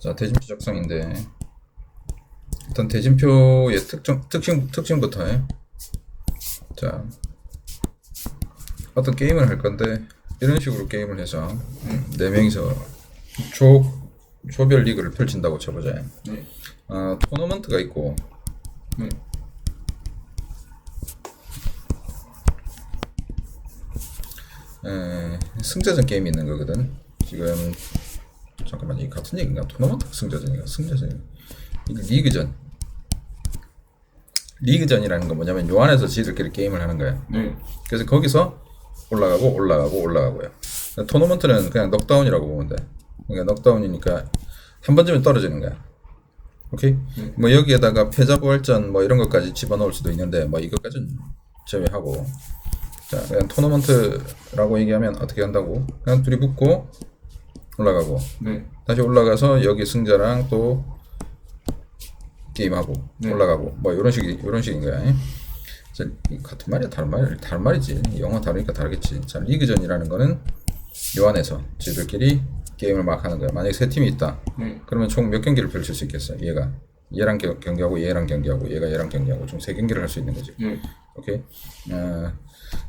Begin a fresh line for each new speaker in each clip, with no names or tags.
자, 대진표 작성인데 일단 대진표의 특징 특징 특징부터 해. 자, 어떤 게임을 할 건데 이런 식으로 게임을 해서 음, 네 명이서 조 조별 리그를 펼친다고 쳐보자.
네.
아, 토너먼트가 있고
네.
에, 승자전 게임이 있는 거거든. 지금 잠깐만 이 같은 얘기인가? 토너먼트 승자전인가? 승자전 이게 리그전. 리그전이라는 건 뭐냐면 요 안에서 지들끼리 게임을 하는 거야.
네.
그래서 거기서 올라가고 올라가고 올라가고요. 토너먼트는 그냥 넉다운이라고 보면 돼. 그러니까 넉다운이니까 한 번쯤은 떨어지는 거야. 오케이?
네.
뭐 여기에다가 패자 부활전 뭐 이런 것까지 집어넣을 수도 있는데 뭐 이것까지는 제외하고 자 그냥 토너먼트라고 얘기하면 어떻게 한다고? 그냥 둘이 붙고 올라가고
네.
다시 올라가서 여기 승자랑 또 게임하고
네.
올라가고 뭐 이런 식 이런 식인 거야. 같은 말이야 다른 말 다른 말이지 영어 다르니까 다르겠지. 자 리그전이라는 거는 요 안에서 지들끼리 게임을 막 하는 거야. 만약에 세 팀이 있다.
네.
그러면 총 몇 경기를 펼칠 수 있겠어? 얘가 얘랑 겨- 경기하고 얘랑 경기하고 얘가 얘랑 경기하고 총 세 경기를 할 수 있는 거지.
네.
오케이. 어,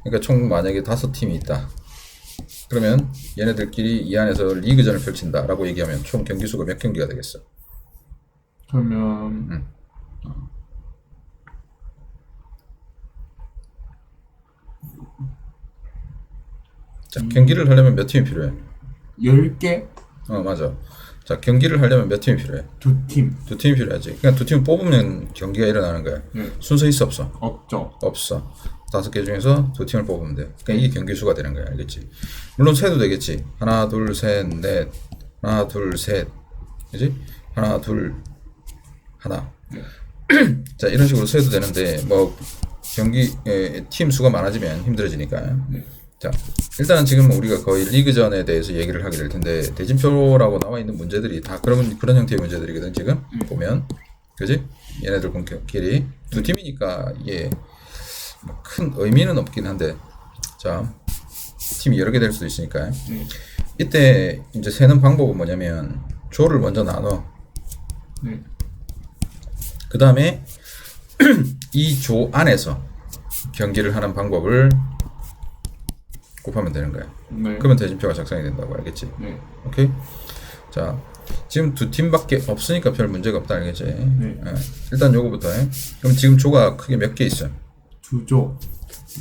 그러니까 총 만약에 다섯 팀이 있다. 그러면 얘네들끼리 이 안에서 리그전을 펼친다라고 얘기하면 총 경기 수가 몇 경기가 되겠어?
그러면
자, 경기를 하려면 몇 팀이 필요해?
10개
어, 맞아. 자, 경기를 하려면 몇 팀이 필요해?
두 팀.
두 팀이 필요하지. 그냥 두 팀 뽑으면 경기가 일어나는 거야.
네.
순서 있어 없어?
없죠.
없어. 다섯 개 중에서 두 팀을 뽑으면 돼. 그러니까 이게 경기 수가 되는 거야. 알겠지? 물론 세도 되겠지. 하나, 둘, 셋, 넷. 하나, 둘, 셋. 그지? 하나, 둘, 하나. 자, 이런 식으로 세도 되는데, 뭐, 경기, 에, 팀 수가 많아지면 힘들어지니까.
네.
자, 일단은 지금 우리가 거의 리그전에 대해서 얘기를 하게 될 텐데, 대진표라고 나와 있는 문제들이 다 그런, 그런 형태의 문제들이거든, 지금. 보면. 그지? 얘네들 공격끼리. 두 팀이니까, 뭐 큰 의미는 없긴 한데, 자, 팀이 여러 개 될 수도 있으니까.
네.
이때 이제 세는 방법은 뭐냐면, 조를 먼저 나눠.
네.
그 다음에 이 조 안에서 경기를 하는 방법을 곱하면 되는 거야.
네.
그러면 대진표가 작성이 된다고 알겠지?
네.
오케이? 자, 지금 두 팀밖에 없으니까 별 문제가 없다 알겠지?
네.
예, 일단 요거부터 해. 그럼 지금 조가 크게 몇 개 있어?
두 조.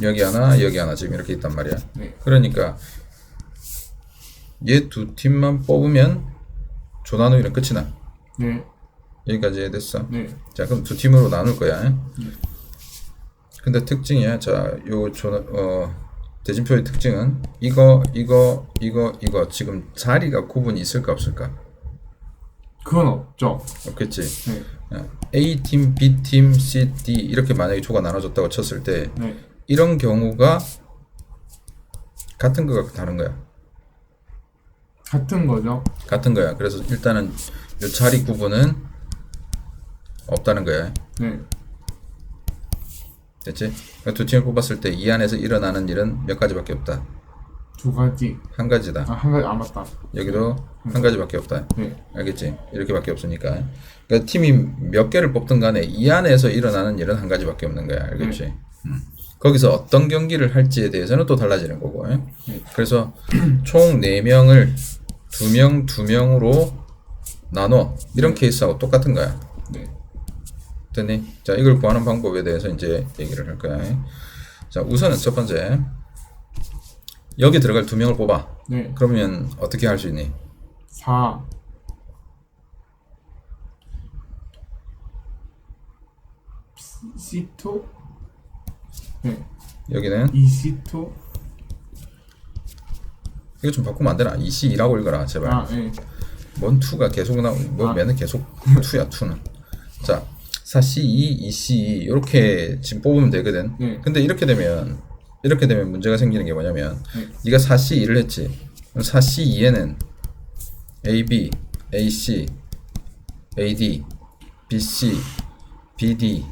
여기 하나, 여기 하나 지금 이렇게 있단 말이야.
네.
그러니까 얘 두 팀만 뽑으면 조 나누기는 끝이 나.
네.
여기까지 됐어.
네.
자, 그럼 두 팀으로 나눌 거야. 근데 특징이야. 자, 요 조, 어, 대진표의 특징은 이거, 이거, 이거, 이거 지금 자리가 구분이 있을까 없을까?
그건 없죠.
없겠지.
네.
A 팀, B 팀, C, D 이렇게 만약에 조가 나눠졌다고 쳤을 때
네.
이런 경우가 같은 거가 다른 거야.
같은 거죠.
같은 거야. 그래서 일단은 요 자리 구분은 없다는 거야.
네.
됐지? 그러니까 두 팀을 뽑았을 때 이 안에서 일어나는 일은 몇 가지밖에 없다.
두 가지.
한 가지다.
아, 한 가지 안 맞다.
여기도 한 가지밖에 없다.
네.
알겠지? 이렇게밖에 없으니까. 그러니까 팀이 몇 개를 뽑든 간에 이 안에서 일어나는 일은 한 가지밖에 없는 거야. 알겠지? 음. 거기서 어떤 경기를 할지에 대해서는 또 달라지는 거고. 예?
네.
그래서 총 4명을 2명, 2명으로 나눠. 이런 케이스하고 똑같은 거야.
네.
됐니? 자, 이걸 구하는 방법에 대해서 이제 얘기를 할 거야. 자, 우선은 첫 번째. 여기 들어갈 두 명을 뽑아.
네.
그러면 어떻게 할 수 있니?
4 C2 네.
여기는
2C2
이거 좀 바꾸면 안 되나? 2C2라고 읽어라, 제발.
아, 네.
뭔 2가 계속 나오, 뭐
아.
맨날 계속 2야, 2는. 자, 4C2, 2C2 이렇게 지금 뽑으면 되거든.
네.
근데 이렇게 되면 이렇게 되면 문제가 생기는 게 뭐냐면
네.
네가 4C2를 했지. 그럼 4C2에는 AB, AC, AD, BC, BD,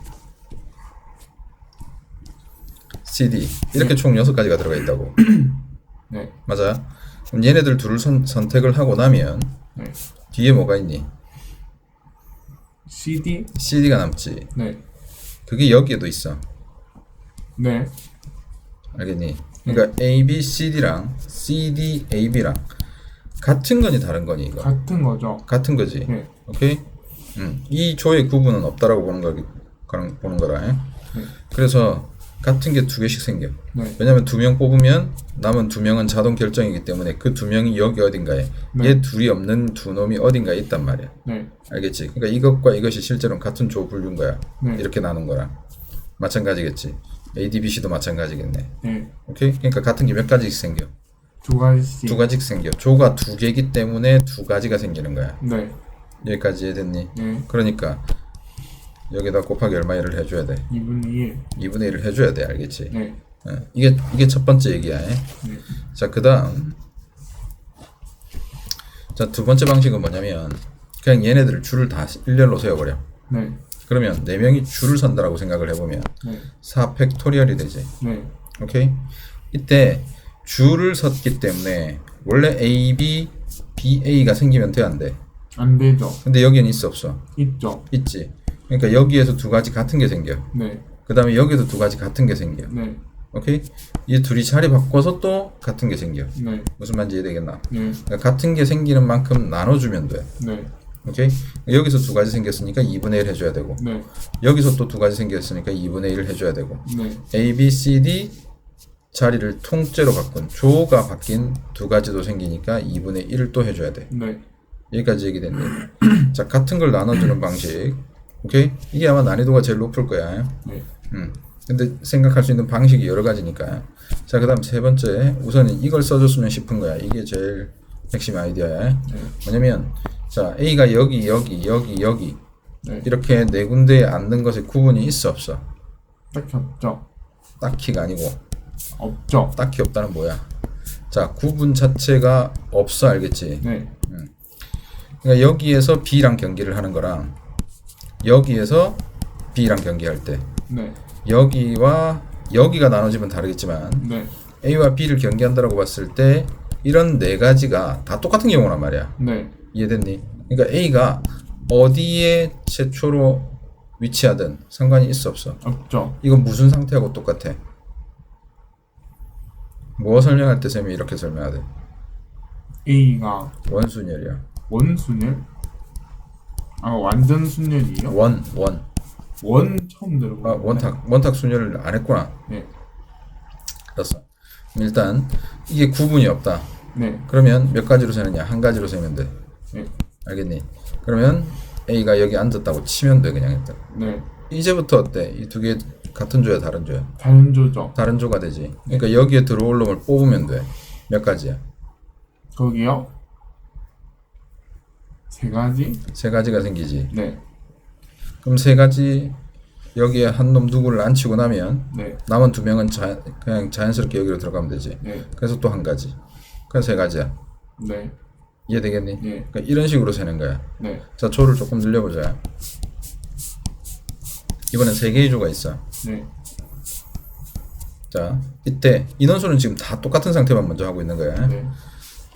CD 이렇게 총 6가지가 들어가 있다고.
네.
맞아. 그럼 얘네들 둘을 선, 선택을 하고 나면
네.
뒤에 뭐가 있니?
CD
CD가 남지.
네.
그게 여기에도 있어.
네.
알겠니? 그러니까 A, B, C, D랑 C, D, A, B랑 같은 거니 다른 거니 이거?
같은 거죠.
같은 거지.
네.
오케이? 음. 이 조의 구분은 없다라고 보는 거 보는 거라. 예?
네.
그래서 같은 게 두 개씩 생겨.
네.
왜냐면 두 명 뽑으면 남은 두 명은 자동 결정이기 때문에 그 두 명이 여기 어딘가에
네.
얘 둘이 없는 두 놈이 어딘가에 있단 말이야.
네.
알겠지? 그러니까 이것과 이것이 실제로는 같은 조 분류인 거야.
네.
이렇게 나눈 거랑 마찬가지겠지. A, D, B, C도 마찬가지겠네.
네.
오케이? 그러니까 같은 게 몇 가지씩 생겨.
두 가지.
두 가지씩 생겨. 조가 두 개기 때문에 두 가지가 생기는 거야.
네.
여기까지 이해됐니?
네.
그러니까 여기다 곱하기 얼마 일을 해줘야 돼.
2분의 1.
2분의 1을 해줘야 돼. 알겠지?
네.
어, 이게 이게 첫 번째 얘기야. 예?
네.
자, 그 다음. 자, 두 번째 방식은 뭐냐면, 그냥 얘네들을 줄을 다 일렬로 세워버려.
네.
그러면 네 명이 줄을 선다라고 생각을 해보면,
네.
4 팩토리얼이 되지.
네.
오케이? 이때 줄을 섰기 때문에, 원래 A, B, B, A가 생기면 돼, 안 돼?
안 되죠.
근데 여기는 있어, 없어?
있죠.
있지. 그러니까 여기에서 두 가지 같은 게 생겨.
네.
그 다음에 여기도 두 가지 같은 게 생겨.
네.
오케이? 이 둘이 자리 바꿔서 또 같은 게 생겨.
네.
무슨 말인지 이해되겠나?
네.
그러니까 같은 게 생기는 만큼 나눠주면 돼.
네.
오케이? 여기서 두 가지 생겼으니까 2분의 1 해줘야 되고,
네.
여기서 또 두 가지 생겼으니까 2분의 1 해줘야 되고,
네.
A, B, C, D 자리를 통째로 바꾼 조가 바뀐 두 가지도 생기니까 2분의 1을 또 해줘야 돼.
네.
여기까지 얘기 됐네. 자, 같은 걸 나눠주는 방식. 오케이? 이게 아마 난이도가 제일 높을 거야.
네.
음. 근데 생각할 수 있는 방식이 여러 가지니까. 자, 그 다음 세 번째. 우선은 이걸 써줬으면 싶은 거야. 이게 제일 핵심 아이디어야.
네.
뭐냐면, 자, A가 여기, 여기, 여기, 여기.
네.
이렇게 네 군데에 앉는 것에 구분이 있어, 없어?
딱히 없죠.
딱히가 아니고,
없죠.
딱히 없다는 뭐야? 자, 구분 자체가 없어, 알겠지?
네.
그러니까 여기에서 B랑 경기를 하는 거랑, 여기에서 B랑 경기할 때,
네.
여기와 여기가 나눠지면 다르겠지만,
네.
A와 B를 경기한다라고 봤을 때 이런 네 가지가 다 똑같은 경우란 말이야.
네.
이해됐니? 그러니까 A가 어디에 최초로 위치하든 상관이 있어 없어.
없죠.
이건 무슨 상태하고 똑같아? 뭐 설명할 때 쌤이 이렇게 설명하대.
A가
원순열이야.
원순열? 아 완전 순열이요?
원, 원.
원 처음 들어보는
아, 원탁, 원탁 순열을 안 했구나.
네.
알았어. 일단 이게 구분이 없다.
네.
그러면 몇 가지로 세느냐? 한 가지로 세면 돼.
네.
알겠니? 그러면 A가 여기 앉았다고 치면 돼 그냥 일단.
네.
이제부터 어때? 이 두 개 같은 조야 다른 조야?
다른 조죠.
다른 조가 되지. 그러니까 여기에 들어올 놈을 뽑으면 돼. 몇 가지야?
거기요? 세 가지?
세 가지가 생기지.
네.
그럼 세 가지 여기에 한 놈 누구를 앉히고 나면
네.
남은 두 명은 자, 그냥 자연스럽게 여기로 들어가면 되지.
네.
그래서 또 한 가지. 그럼 세 가지야.
네.
이해되겠니?
네.
그러니까 이런 식으로 세는 거야.
네.
자, 조를 조금 늘려보자. 이번엔 세 개의 조가 있어.
네.
자, 이때 인원수는 지금 다 똑같은 상태만 먼저 하고 있는 거야.
네.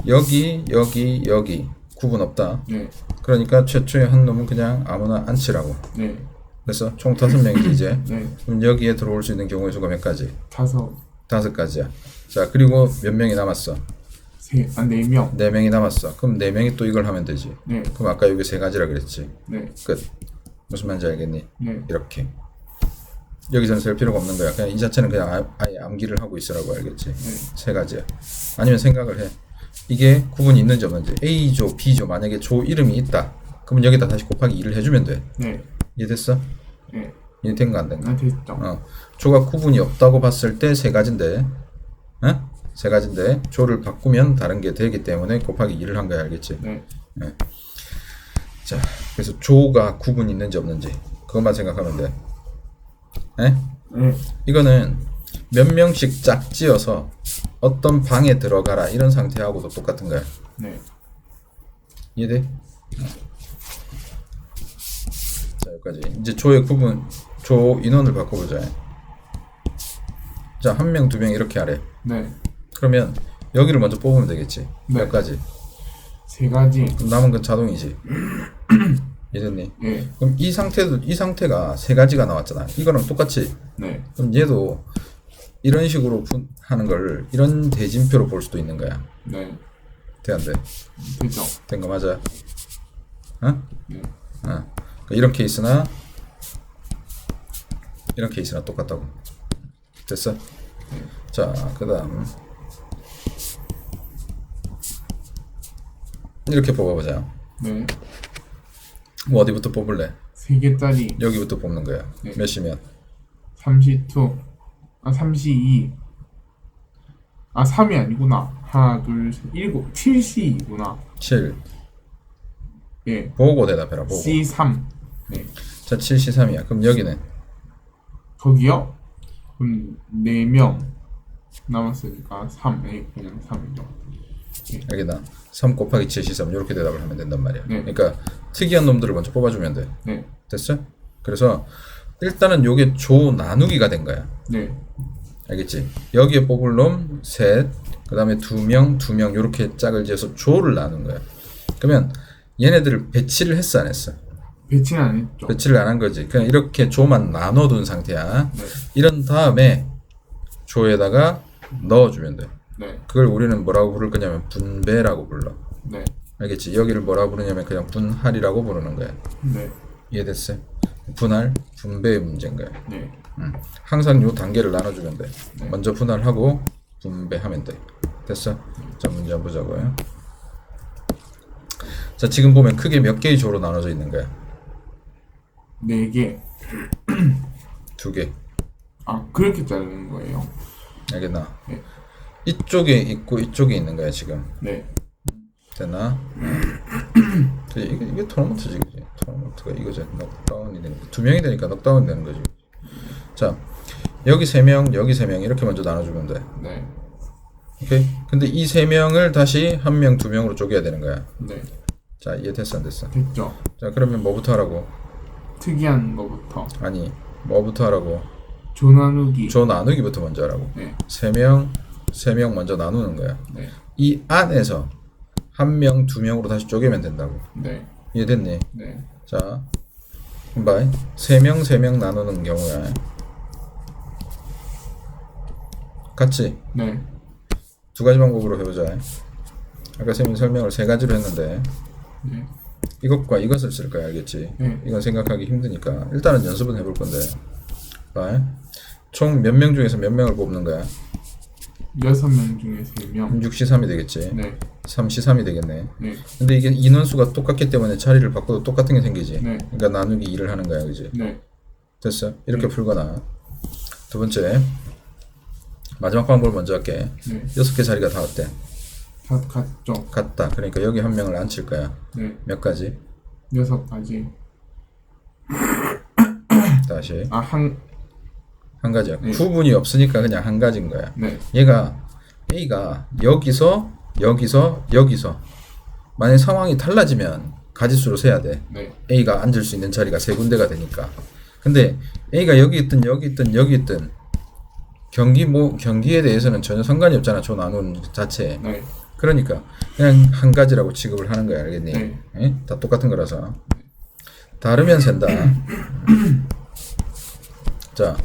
여기, 여기, 여기 구분 없다.
네.
그러니까 최초의 한 놈은 그냥 아무나 앉히라고.
네.
그래서 총 다섯 명이지 이제.
네.
그럼 여기에 들어올 수 있는 경우의 수가 몇 가지?
다섯.
다섯 가지야. 자, 그리고 몇 명이 남았어?
세. 아, 네 명.
네 명이 남았어. 그럼 네 명이 또 이걸 하면 되지.
네.
그럼 아까 여기 세 가지라 그랬지.
네.
끝. 무슨 말인지 알겠니?
네.
이렇게. 여기서는 셀 필요가 없는 거야. 그냥 이 자체는 그냥 아- 아예 암기를 하고 있으라고 알겠지. 세 가지야. 아니면 생각을 해. 이게 구분이 있는지 없는지. A조, B조 만약에 조 이름이 있다. 그러면 여기다 다시 곱하기 2를 해주면 돼.
네.
이해됐어?
네.
이해된 거안된 거?
아, 됐죠.
어. 조가 구분이 없다고 봤을 때 세 가지인데, 어? 세 가지인데 조를 바꾸면 다른 게 되기 때문에 곱하기 2를 한 거야, 알겠지?
네.
자, 그래서 조가 구분이 있는지 없는지 그것만 생각하면 돼. 에?
네.
이거는 몇 명씩 짝지어서 어떤 방에 들어가라 이런 상태하고도 똑같은 거야.
네.
이해돼? 자 여기까지 이제 조의 구분 조 인원을 바꿔보자 자 한 명 두 명 이렇게 하래
네.
그러면 여기를 먼저 뽑으면 되겠지
네.
몇 가지
세 가지.
그럼 남은 건 자동이지 이랬니?
예.
그럼 이 상태도 이 상태가 세 가지가 나왔잖아. 이거랑 똑같이.
네.
그럼 얘도 이런 식으로 분- 하는 걸 이런 대진표로 볼 수도 있는 거야.
네.
돼안 돼?
되죠.
된 거 맞아? 어?
네.
어. 그러니까 이런 케이스나 이런 케이스나 똑같다고. 됐어? 자, 그다음 이렇게 뽑아보자.
네.
뭐 어디부터 뽑을래?
세 개 짜리
여기부터 뽑는 거야.
네.
몇이면?
32. 아, 32. 아, 3이 아니구나. 하나, 둘, 셋, 일곱. 7C이구나.
7.
예.
보고 대답해라. 보고.
C3. 네.
자, 7C3이야. 그럼 여기는
거기요? 그럼 4명 남았으니까 3. 에 그냥 3이죠.
여기다 3 곱하기 7C3 이렇게 대답을 하면 된단 말이야.
네.
그러니까 특이한 놈들을 먼저 뽑아주면 돼.
네.
됐어? 그래서 일단은 요게 조 나누기가 된 거야.
네.
알겠지? 여기에 뽑을 놈 셋, 그 다음에 두 명, 두 명 이렇게 짝을 지어서 조를 나눈 거야. 그러면 얘네들을 배치를 했어 안 했어?
배치는 안 했죠.
배치를 안 한 거지. 그냥 이렇게 조만 나눠둔 상태야.
네.
이런 다음에 조에다가 넣어주면 돼.
네.
그걸 우리는 뭐라고 부를 거냐면 분배라고 불러.
네.
알겠지? 여기를 뭐라고 부르냐면 그냥 분할이라고 부르는 거야.
네.
이해됐어요? 분할, 분배의 문제인 거야.
네.
음. 항상 요 단계를 나눠주면 돼.
네.
먼저 분할하고 분배하면 돼. 됐어? 자 문제 한번 보자고요. 자 지금 보면 크게 몇 개의 조로 나눠져 있는 거야?
4개.
두 개.
아, 그렇게 자르는 거예요.
알겠나?
네.
이쪽에 있고 이쪽에 있는 거야 지금.
네.
되나? 자, 이게 이게 토너먼트지, 그지? 토너먼트가 이거죠. 넉다운이 거. 두 명이 되니까 넉다운 되는 거지. 자 여기 세 명, 여기 세 명 이렇게 먼저 나눠주면 돼.
네.
오케이? 근데 이 세 명을 다시 한 명, 두 명으로 쪼개야 되는 거야.
네.
자, 이해 됐어, 안 됐어?
됐죠.
자, 그러면 뭐부터 하라고?
특이한 거부터.
아니, 뭐부터 하라고?
조 나누기.
조 나누기부터 먼저 하라고.
네.
세 명, 세 명 먼저 나누는 거야.
네.
이 안에서 한 명, 두 명으로 다시 쪼개면 된다고.
네.
이해됐니?
네.
자, 봐. 세 명, 세 명 나누는 경우야. 같이
네.
두 가지 방법으로 해보자. 아까 쌤이 설명을 세 가지로 했는데
네.
이것과 이것을 쓸 거야, 알겠지?
네.
이건 생각하기 힘드니까 일단은 연습은 해볼 건데. 봐. 총몇 명 중에서 몇 명을 뽑는 거야?
여섯 명 중에 세 명.
그럼 6C3이 되겠지.
네.
3C3이 되겠네.
네.
근데 이게 인원수가 똑같기 때문에 자리를 바꿔도 똑같은 게 생기지.
네.
그러니까 나누기 2를 하는 거야, 그지?
네.
됐어? 이렇게 풀거나. 두 번째. 마지막 방법을 먼저 할게.
네.
여섯 개 자리가 다 어때?
다 같죠.
같다. 그러니까 여기 한 명을 앉힐 거야.
네.
몇 가지?
여섯 가지.
다시.
아, 한,
한 가지야.
네.
구분이 없으니까 그냥 한 가지인 거야.
네.
얘가 A가 여기서 여기서 여기서 만약 상황이 달라지면 가지수로 세야 돼.
네.
A가 앉을 수 있는 자리가 세 군데가 되니까. 근데 A가 여기 있든 여기 있든 여기 있든 경기 뭐 경기에 대해서는 전혀 상관이 없잖아. 조 나눈 자체에.
네.
그러니까 그냥 한 가지라고 취급을 하는 거야. 알겠니?
네.
예? 다 똑같은 거라서. 다르면 센다. 자,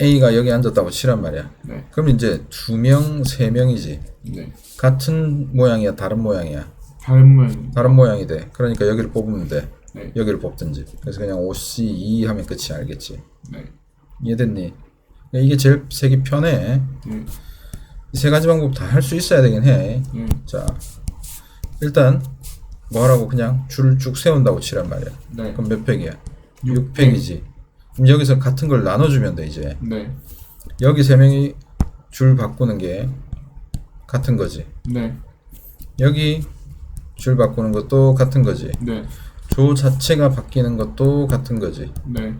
A가 여기 앉았다고 치란 말이야.
네.
그럼 이제 두 명, 세 명이지.
네.
같은 모양이야, 다른 모양이야.
다른 모양.
다른 모양이 돼. 그러니까 여기를 뽑으면 돼.
네.
여기를 뽑든지. 그래서 그냥 OC2 하면 끝이 알겠지.
네.
이해됐니? 이게 제일 세기 편해.
네.
이세 가지 방법 다 할 수 있어야 되긴 해.
네.
자, 일단 뭐 하라고 그냥 줄을 쭉 세운다고 치란 말이야.
네.
그럼 몇 팩이야? 6팩이지. 그럼 여기서 같은 걸 나눠주면 돼 이제.
네.
여기 세 명이 줄 바꾸는 게 같은 거지.
네.
여기 줄 바꾸는 것도 같은 거지.
네.
조 자체가 바뀌는 것도 같은 거지.
네.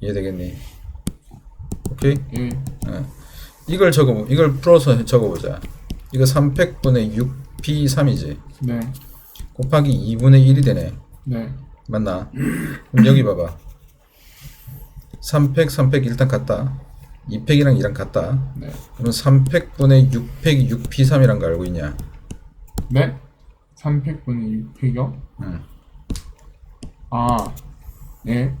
이해되겠니? 오케이?
예.
어. 이걸 적어 이걸 풀어서 적어보자. 이거 3팩분의 6p3이지.
네.
곱하기 2분의 1이 되네.
네.
맞나? 그럼 여기 봐봐. 3팩, 3팩 일단 같다. 2팩이랑 2랑 같다.
네.
그럼 3팩분의 6팩이 6p3이란 거 알고 있냐?
네. 3팩분의 6팩이요?
응.
아, 네,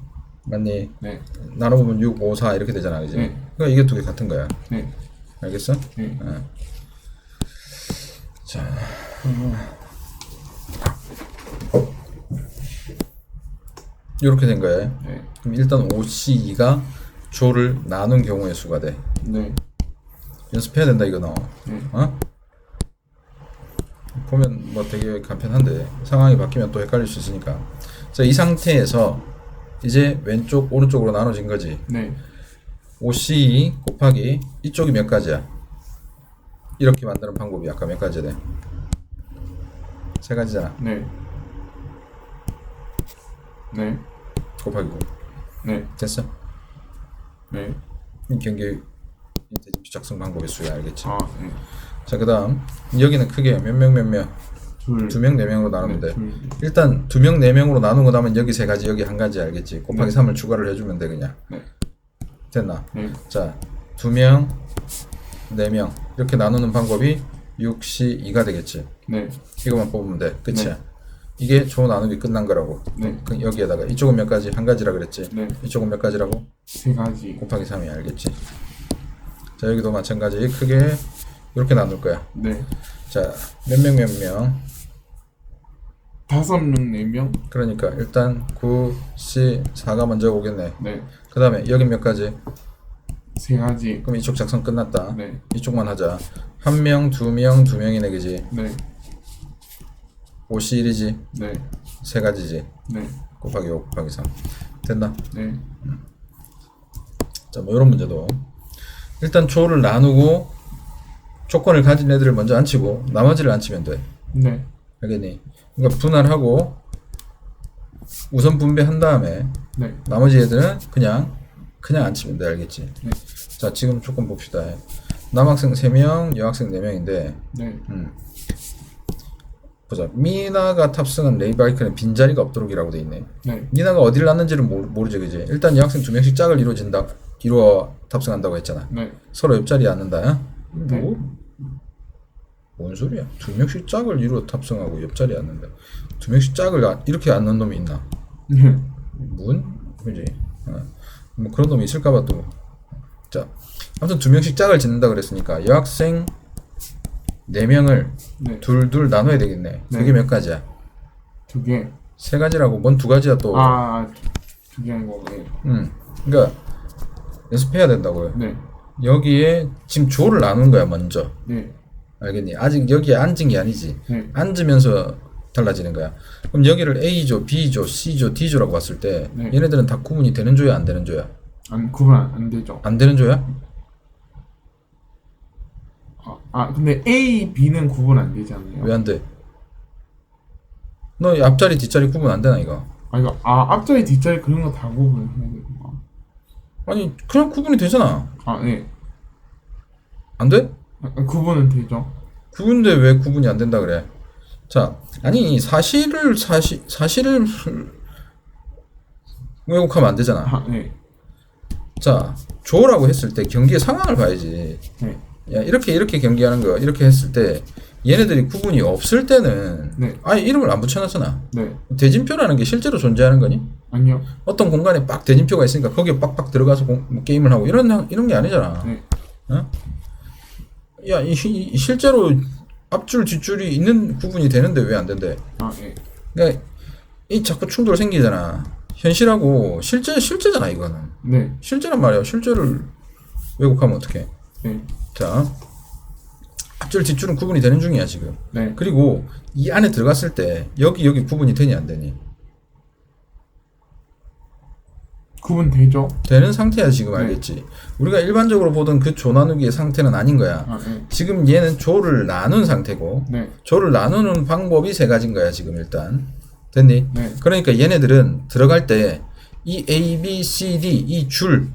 맞니?
네,
나눠보면 6, 5, 4 이렇게 되잖아, 그지?
네.
그러니까 이게 두 개 같은 거야.
네,
알겠어?
네,
어. 자, 이렇게 된 거예요.
네,
그럼 일단 5C2가 조를 나눈 경우의 수가 돼.
네,
연습해야 된다 이거 너.
네,
어? 보면 뭐 되게 간편한데 상황이 바뀌면 또 헷갈릴 수 있으니까. 자, 이 상태에서 이제 왼쪽 오른쪽으로 나눠진 거지.
네,
5C 곱하기 이쪽이 몇 가지야? 이렇게 만드는 방법이 아까 몇 가지 돼? 세 가지잖아.
네, 네,
곱하기 9.
네,
됐어?
네,
이 경기 인테리어 작성 방법의 수야 알겠지?
아, 네,
자, 그다음 여기는 크게 몇 명 몇 명?
둘,
두명 네 명으로 나누면
네,
돼.
둘,
일단 두 명 네 명으로 나눈 거 다음에 여기 세 가지 여기 한 가지 알겠지? 곱하기
네.
3을 추가를 해주면 돼 그냥.
네,
됐나?
네,
자, 두 명, 네 명 이렇게 나누는 방법이 6시 2가 되겠지.
네,
이거만 뽑으면 돼. 끝이야.
네.
이게 조 나누기 끝난 거라고.
네.
그 여기에다가 이쪽은 몇 가지? 한 가지라 그랬지.
네,
이쪽은 몇 가지라고?
세 가지,
곱하기 3이 알겠지. 자, 여기도 마찬가지. 크게 이렇게 나눌 거야.
네,
자, 몇 명 몇 명.
다섯 명, 네 명,
그러니까 일단 9, C, 4가 먼저 오겠네.
네,
그 다음에 여기 몇 가지?
세 가지,
그럼 이쪽 작성 끝났다.
네,
이쪽만 하자. 한 명, 두 명, 두 명이네, 그지?
네,
5C1이지.
네,
세 가지지.
네,
곱하기 5, 곱하기 3. 됐나?
네,
자, 뭐 이런 문제도 일단 조를 나누고 조건을 가진 애들을 먼저 안 치고 나머지를 안 치면 돼.
네,
알겠니? 그러니까 분할하고 우선 분배한 다음에
네,
나머지 애들은 그냥 그냥 안 치면 돼. 알겠지?
네,
자, 지금 조건 봅시다. 남학생 3명, 여학생 4명인데
네,
음. 보자. 미나가 탑승한 레이바이크는 빈자리가 없도록이라고 돼 있네.
네,
미나가 어디를 났는지를 모르, 모르지, 그지? 일단 여학생 두 명씩 짝을 이루어진다, 이루어 탑승한다고 했잖아.
네,
서로 옆자리에 앉는다. 어?
네.
뭐? 뭔 소리야? 두 명씩 짝을 이루어 탑승하고 옆자리에 앉는다. 두 명씩 짝을 아- 이렇게 앉는 놈이 있나?
네,
문? 그지? 어. 뭐 그런 놈이 있을까봐 또. 자, 아무튼 두 명씩 짝을 짓는다 그랬으니까 여학생 네 명을
네,
둘 둘 나눠야 되겠네.
네.
그게 몇 가지야?
두 개,
세 가지라고. 뭔 두 가지야 또?
아, 두개 아니고, 네,
음. 그러니까 연습해야 된다고요.
네,
여기에 지금 조를 나눈 거야 먼저.
네,
알겠니? 아직 여기에 앉은 게 아니지.
네,
앉으면서 달라지는 거야. 그럼 여기를 A조, B조, C조, D조라고 봤을 때
네.
얘네들은 다 구분이 되는 조야, 안 되는 조야?
안 구분 안, 안 되죠.
안 되는 조야?
아, 아, 근데 A, B는 구분 안 되잖아요.
왜 안 돼? 너 앞자리, 뒷자리 구분 안 되나 이거?
아, 이거, 아, 앞자리, 뒷자리 그런 거 다 구분해야 되구나.
아니 그냥 구분이 되잖아.
아, 네.
안 돼?
아, 구분은 되죠.
구분인데 왜 구분이 안 된다 그래? 자, 아니 사실을 사실 사실을 왜곡하면 안 되잖아.
아, 네.
자, 조라고 했을 때 경기의 상황을 봐야지.
네.
야, 이렇게 이렇게 경기하는 거 이렇게 했을 때 얘네들이 구분이 없을 때는
네.
아예 이름을 안 붙여놨잖아.
네.
대진표라는 게 실제로 존재하는 거니?
아니요.
어떤 공간에 빡 대진표가 있으니까 거기에 빡빡 들어가서 공- 뭐 게임을 하고 이런 이런 게 아니잖아.
네.
어? 야, 이, 이- 실제로 앞줄 뒷줄이 있는 구분이 되는데 왜 안 된대?
아, 네.
그러니까 이 자꾸 충돌 생기잖아. 현실하고 실제 실제잖아 이거는.
네.
실제란 말이야. 실제를 왜곡하면 어떡해?
네.
자, 앞줄 뒷줄은 구분이 되는 중이야 지금.
네.
그리고 이 안에 들어갔을 때 여기 여기 구분이 되니 안 되니?
구분 되죠.
되는 상태야 지금
네.
알겠지? 우리가 일반적으로 보던 그 조 나누기의 상태는 아닌 거야.
아, 네.
지금 얘는 조를 나눈 상태고
네.
조를 나누는 방법이 세 가지인 거야 지금 일단 됐니?
네.
그러니까 얘네들은 들어갈 때 이 A, B, C, D 이 줄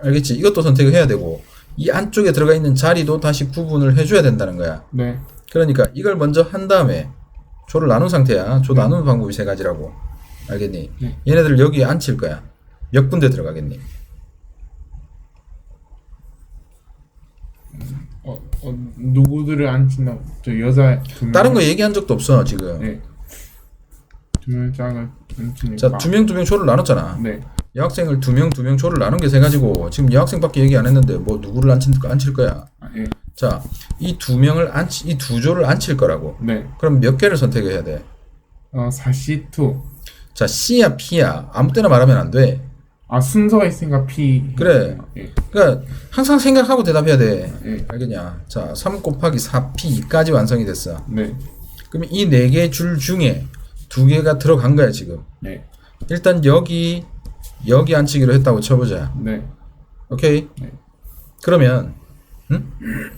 알겠지? 이것도 선택을 해야 되고 이 안쪽에 들어가 있는 자리도 다시 구분을 해줘야 된다는 거야.
네.
그러니까 이걸 먼저 한 다음에 조를 나눈 상태야. 조 나누는 방법이 세 가지라고. 알겠니?
네.
얘네들 여기에 앉힐 거야. 몇 군데 들어가겠니?
어, 어, 누구들을 안 친다고? 저 여자 두 명.
다른 거 얘기한 적도 없어 지금.
네. 두명 짝을 얹으니까.
자, 두 명 두 명 조를 나눴잖아.
네.
여학생을 두 명 두명 조를 나눈 게 세 가지고 지금 여학생밖에 얘기 안 했는데 뭐 누구를 앉힐, 앉힐 거야.
아, 예.
자, 이 두 명을 앉히 이두 조를 앉힐 거라고.
네.
그럼 몇 개를 선택해야 돼?
어, 4C2.
자, C야 P야 아무 때나 말하면 안 돼.
아, 순서가 있으니까 P.
그래.
예.
그러니까 항상 생각하고 대답해야 돼.
예.
알겠냐? 자, 3 곱하기 4P까지 완성이 됐어.
네.
그럼 이 네 개 줄 중에 두 개가 들어간 거야, 지금.
네.
일단 여기 여기 앉히기로 했다고 쳐보자.
네.
오케이?
네.
그러면 응?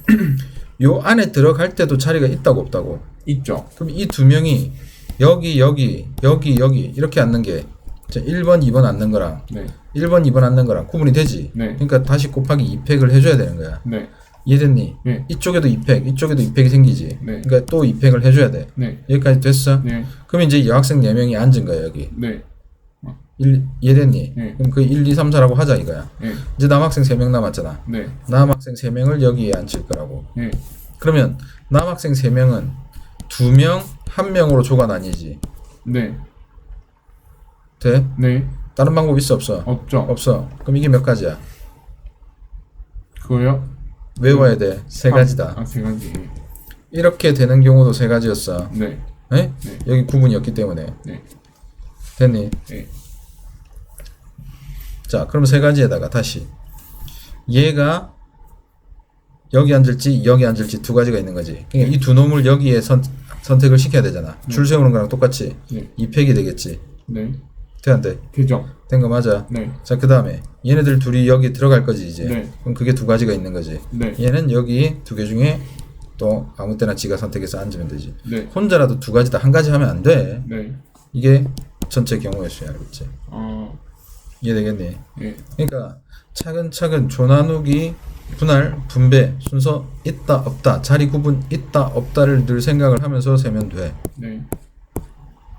요 안에 들어갈 때도 자리가 있다고 없다고?
있죠.
그럼 이 두 명이 여기 여기 여기 여기 이렇게 앉는 게 자, 1번 2번 앉는 거랑
네.
1번 2번 앉는 거랑 구분이 되지
네.
그러니까 다시 곱하기 2팩을 해줘야 되는 거야
네.
이해됐니?
네.
이쪽에도 2팩 이쪽에도 2팩이 생기지
네.
그러니까 또 2팩을 해줘야 돼
네.
여기까지 됐어?
네.
그럼 이제 여학생 4명이 앉은 거야 여기
네.
1, 이해됐니?
네.
그럼 그 1, 2, 3, 4라고 하자 이거야
네.
이제 남학생 3명 남았잖아
네.
남학생 3명을 여기에 앉힐 거라고
네.
그러면 남학생 3명은 2명, 1명으로 조가 나뉘지
네.
돼?
네.
다른 방법 있어 없어?
없죠.
없어 그럼 이게 몇 가지야?
그거요?
외워야 돼세 가지다
아, 세 가지. 예.
이렇게 되는 경우도 세 가지였어
네.
에?
네.
여기 구분이었기 때문에
네.
됐니?
네.
자 그럼 세 가지에다가 다시 얘가 여기 앉을지 여기 앉을지 두 가지가 있는 거지 그러니까 이두 놈을 여기에 선, 선택을 시켜야 되잖아 줄 세우는 거랑 똑같이
네.
이 팩이 되겠지
네.
돼안 돼?
되죠.
된 거 맞아
네.
자 그 다음에 얘네들 둘이 여기 들어갈 거지 이제
네.
그럼 그게 두 가지가 있는 거지
네.
얘는 여기 두 개 중에 또 아무 때나 지가 선택해서 앉으면 되지
네.
혼자라도 두 가지 다 한 가지 하면 안 돼
네.
이게 전체 경우의 수야 알겠지
어,
이해되겠니?
예.
그러니까 차근차근 조나누기 분할 분배 순서 있다 없다 자리 구분 있다 없다를 늘 생각을 하면서 세면 돼
네.